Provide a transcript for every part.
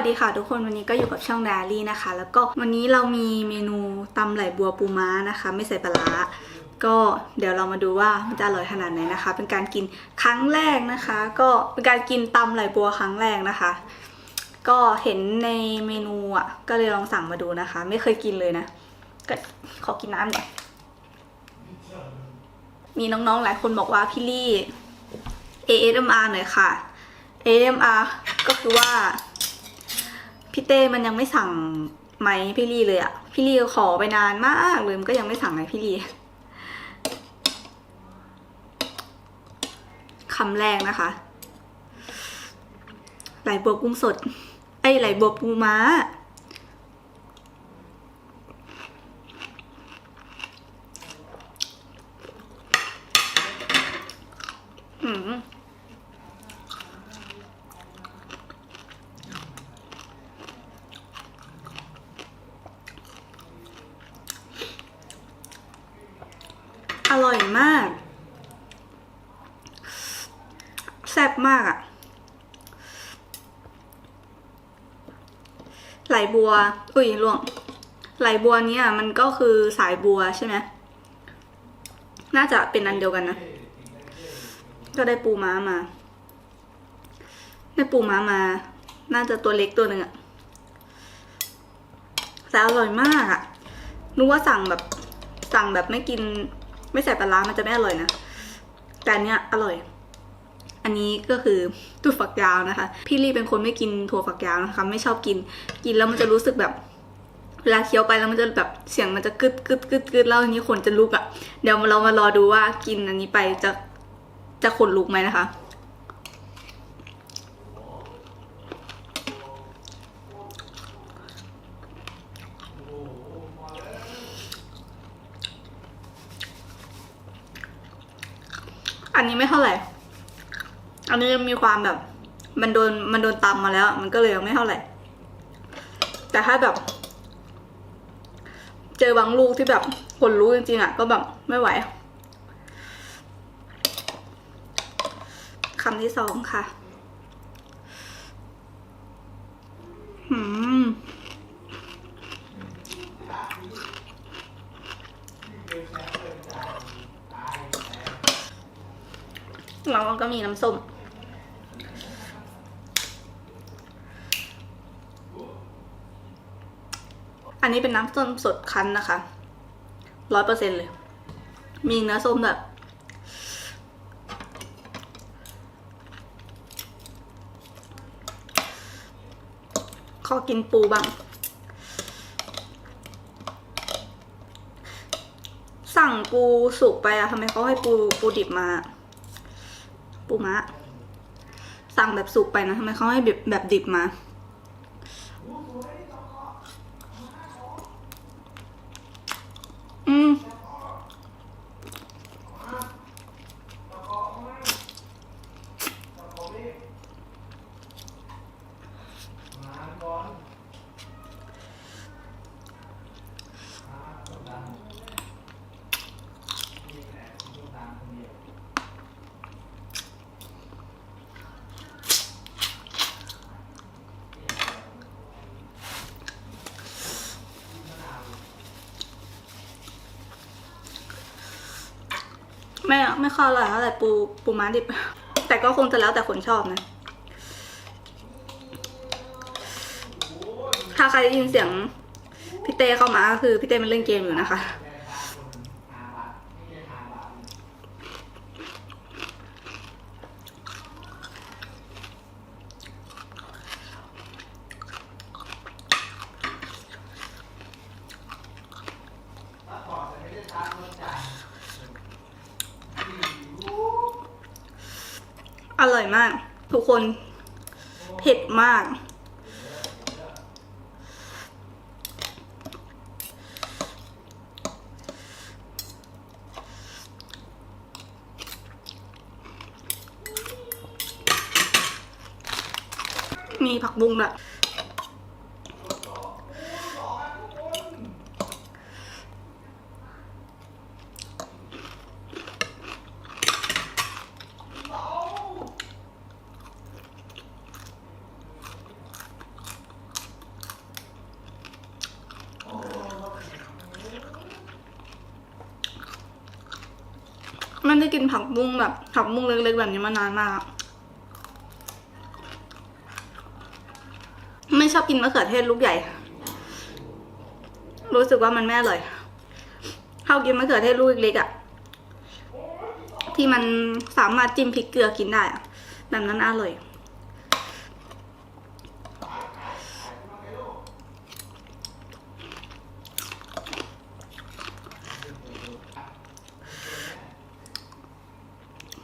วัสดีค่ะทุกคนวันนี้ก็อยู่กับช่องดารี่นะคะ แล้วก็วันนี้เรามีเมนูตำไหลบัวปูม้านะคะ ไม่ใส่ปลาร้าก็เดี๋ยวเรามาดูว่ามันจะอร่อยขนาดไหนนะคะ เป็นการกินครั้งแรกนะคะ ก็เป็นการกินตำไหลบัวครั้งแรกนะคะ ก็เห็นในเมนูอะก็เลยลองสั่งมาดูนะคะ ไม่เคยกินเลยนะก็ขอกินน้ำหน่อยมีน้องๆหลายคนบอกว่าพี่ลี่ ASMR หน่อยค่ะ ASMR ก็คือว่า พี่เต้มันยังไม่สั่งไหมพี่ลี่เลยอะพี่ลี่ขอไปนานมากเลยมันก็ยังไม่สั่งเลยพี่ลี่คำแรกนะคะไหลบัวกุ้งสด ไอ้ไหลบัวปูม้า อืม อ ร่อยมาก แซ่บมากอะไหลบัว อุ้ยล่วง ไหลบัวเนี้ยมันก็คือสายบัวใช่ไหมน่าจะเป็นอันเดียวกันนะ ก็ได้ปูม้ามา ได้ปูม้ามา น่าจะตัวเล็กตัวหนึ่งอะแต่อร่อยมากอะนึกว่าสั่งแบบสั่งแบบไม่กิน ไม่ใส่ปลาร้ามันจะไม่อร่อยนะ แต่อันเนี้ยอร่อย อันนี้ก็คือถั่วฝักยาวนะคะ พี่ลี่เป็นคนไม่กินถั่วฝักยาวนะคะ ไม่ชอบกิน กินแล้วมันจะรู้สึกแบบเวลาเคี้ยวไปแล้วมันจะแบบเสียงมันจะกึดกึดกึดกึดแล้วอันนี้ขนจะลุกอะ่ะ เดี๋ยวเรามารอดูว่ากินอันนี้ไปจะจะขนลุกไหมนะคะ อันนี้ไม่เท่าไหร่ อันนี้ยังมีความแบบ มันโดนมันโดนตำมาแล้ว มันก็เลยยังไม่เท่าไหร่ แต่ถ้าแบบ เจอบางลูกที่แบบคนรู้จริงๆอะ ก็แบบไม่ไหวคำที่สองค่ะ หืม แล้วก็มีน้ำส้ม อันนี้เป็นน้ำส้มสดคั้นนะคะร้อยเปอร์เซ็นเลย มีเนื้อส้มแบบขอกินปูบ้าง สั่งปูสุกไปอะทำไมเขาให้ปูปูดิบมา มะ สั่งแบบสุกไปนะทำไมเขาให้แบบแบบดิบมา ไม่อะไม่ค่อยอร่อยเท่าไหร่ปูปูม้าดิบ แต่ก็คงจะแล้วแต่คนชอบนะ ถ้าใครได้ยินเสียงพี่เต้เข้ามาก็คือพี่เต้มันเล่นเกมอยู่นะคะ อร่อยมาก ทุกคน เผ็ดมาก มีผักบุ้งแบบ ได้กินผักบุ้งแบบผักบุ้งเล็กๆแบบนี้มานานมาก ไม่ชอบกินมะเขือเทศลูกใหญ่ รู้สึกว่ามันแม่เลยเขากินมะเขือเทศลูกเล็กๆอะที่มันสามารถจิ้มพริกเกลือกินได้อะแบบนั้นอร่อย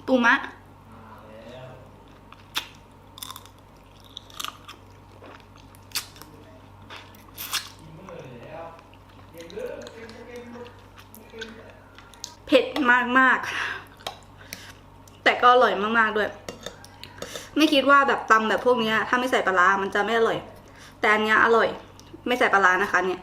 ปูมะ เผ็ดมากมาก แต่ก็อร่อยมาก ๆ ด้วย ไม่คิดว่าแบบตำแบบพวกเนี้ยถ้าไม่ใส่ปลา มันจะไม่อร่อย แต่อันเนี้ยอร่อย ไม่ใส่ปลาร้านะคะเนี่ย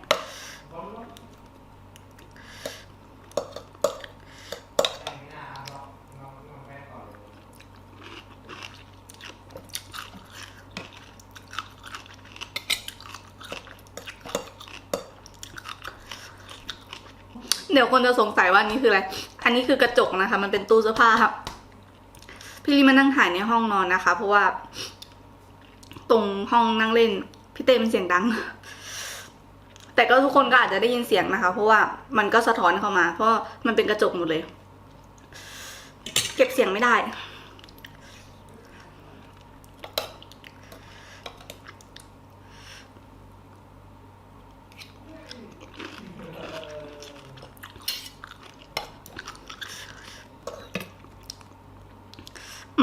เดี๋ยวคนจะสงสัยว่านี่คืออะไร อันนี้คือกระจกนะคะ มันเป็นตู้เสื้อผ้าครับพี่ลีมานั่งถ่ายในห้องนอนนะคะ เพราะว่า ตรงห้องนั่งเล่น พี่เต้มันเสียงดัง แต่ก็ทุกคนก็อาจจะได้ยินเสียงนะคะ เพราะว่ามันก็สะท้อนเข้ามา เพราะมันเป็นกระจกหมดเลย เก็บเสียงไม่ได้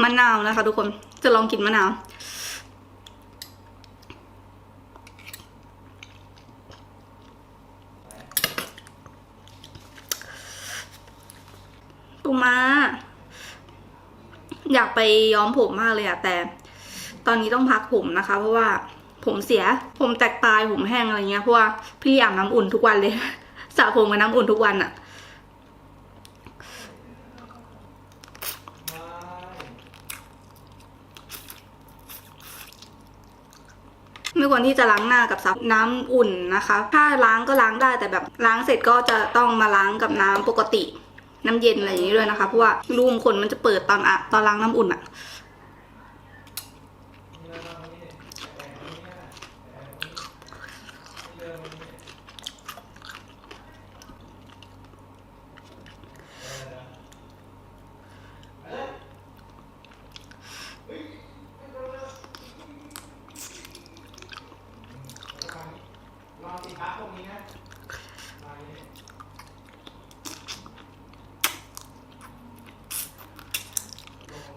มะนาวนะคะ ทุกคนจะลองกินมะนาว ปูมาอยากไปย้อมผมมากเลยอะแต่ ตอนนี้ต้องพักผมนะคะ เพราะว่าผมเสีย ผมแตกปลายผมแห้งอะไรเงี้ยเพราะว่าพี่อาบน้ำอุ่นทุกวันเลยสระผมกับน้ำอุ่นทุกวันอะ ไม่ควรที่จะล้างหน้ากับซับน้ำอุ่นนะคะ ถ้าล้างก็ล้างได้แต่แบบล้างเสร็จก็จะต้องมาล้างกับน้ำปกติ น้ำเย็นอะไรอย่างนี้ด้วยนะคะ เพราะว่ารูมขนมันจะเปิดตอนอะตอนล้างน้ำอุ่นอะ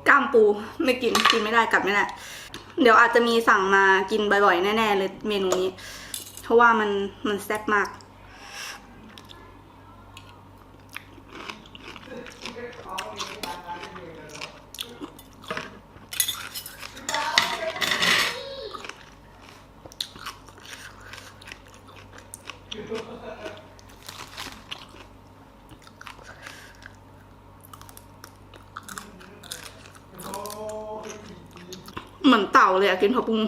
กล้าม ปูไม่กินกินไม่ได้กัดไม่ได้เดี๋ยวอาจจะมีสั่งมากินบ่อยๆ แน่ๆเลยเมนูนี้ เพราะว่ามันมันแซ่บมาก เหมือนเต่าเลยอะกินผักบุ้ง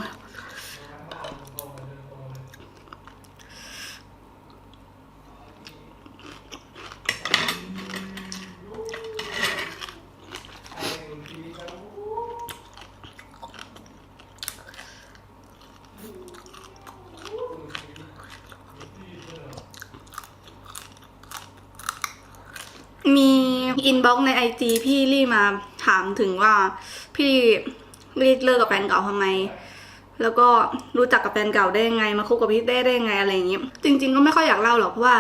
มีอินบ็อกในไอจีพี่ลี่มาถามถึงว่าพี่ ลี่เลิกกับแฟนเก่าทำไม แล้วก็รู้จักกับแฟนเก่าได้ยังไง มาคบกับพี่เต้ได้ยังไงอะไรอย่างเงี้ยจริง ๆ ก็ไม่ค่อยอยากเล่าหรอกเพราะว่า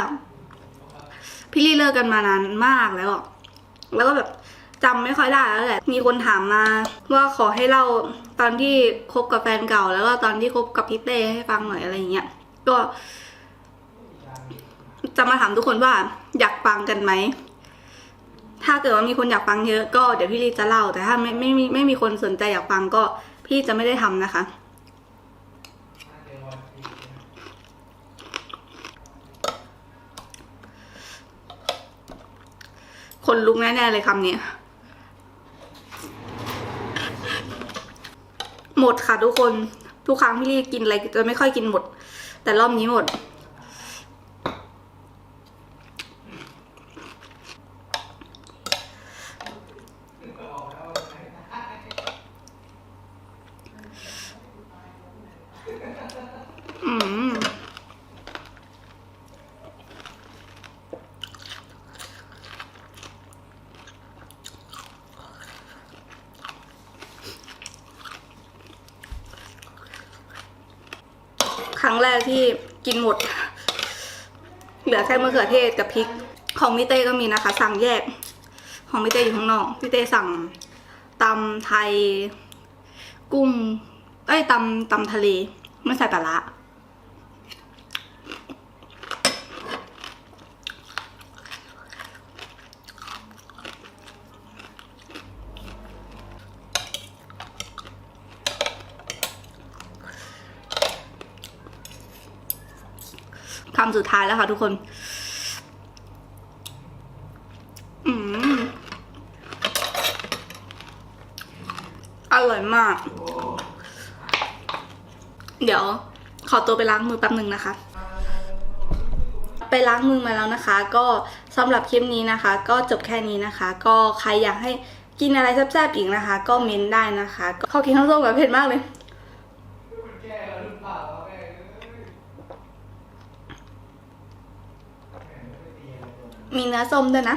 พี่ลี่เลิกกันมานานมากแล้วอะแล้วก็แบบจำไม่ค่อยได้แล้วแหละ มีคนถามมาว่าขอให้เล่าตอนที่คบกับแฟนเก่า แล้วก็ตอนที่คบกับพี่เต้ให้ฟังหน่อยอะไรอย่างเงี้ย ก็ จะมาถามทุกคนว่าอยากฟังกันไหม ถ้าเกิดว่ามีคนอยากฟังเยอะก็เดี๋ยวพี่ลีจะเล่า แต่ถ้าไม่ไม่มีไม่มีคนสนใจอยากฟังก็พี่จะไม่ได้ทำนะคะ คนลุกแน่ๆเลยคำนี้ หมดค่ะทุกคน ทุกครั้งพี่ลีกินอะไรจะไม่ค่อยกินหมด แต่รอบนี้หมด แรกที่กินหมด เหลือแค่มะเขือเทศกับพริก ของมิเต้ก็มีนะคะ สั่งแยก ของมิเต้อยู่ข้างนอกมิเต้สั่งตำไทย กุ้งเอ้ยตำตำทะเลไม่ใส่ปลาระ คำสุดท้ายแล้วค่ะทุกคน อืมอร่อยมาก เดี๋ยว ขอตัวไปล้างมือแป๊บหนึ่งนะคะ ไปล้างมือมาแล้วนะคะ ก็สำหรับคลิปนี้นะคะ ก็จบแค่นี้นะคะ ก็ใครอยากให้กินอะไรแซ่บๆอีกนะคะ ก็เม้นได้นะคะ ก็ขอกินข้าวส้มแบบเผ็ดมากเลย มีเนื้อส้มด้วยนะ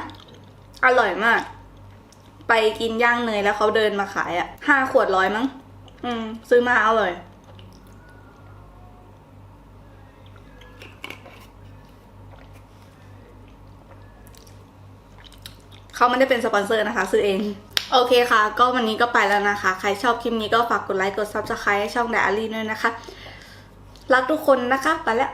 อร่อยมาก ไปกินย่างเนยแล้วเขาเดินมาขายอะ่ะห้าขวดร้อยมั้ง อืม ซื้อมาอร่อยเขาไม่ได้เป็นสปอนเซอร์นะคะ ซื้อเอง โอเคค่ะ ก็วันนี้ก็ไปแล้วนะคะ ใครชอบคลิปนี้ก็ฝากกดไลค์กด subscribe ให้ช่อง Diary ด้วยนะคะ รักทุกคนนะคะ ไปแล้ว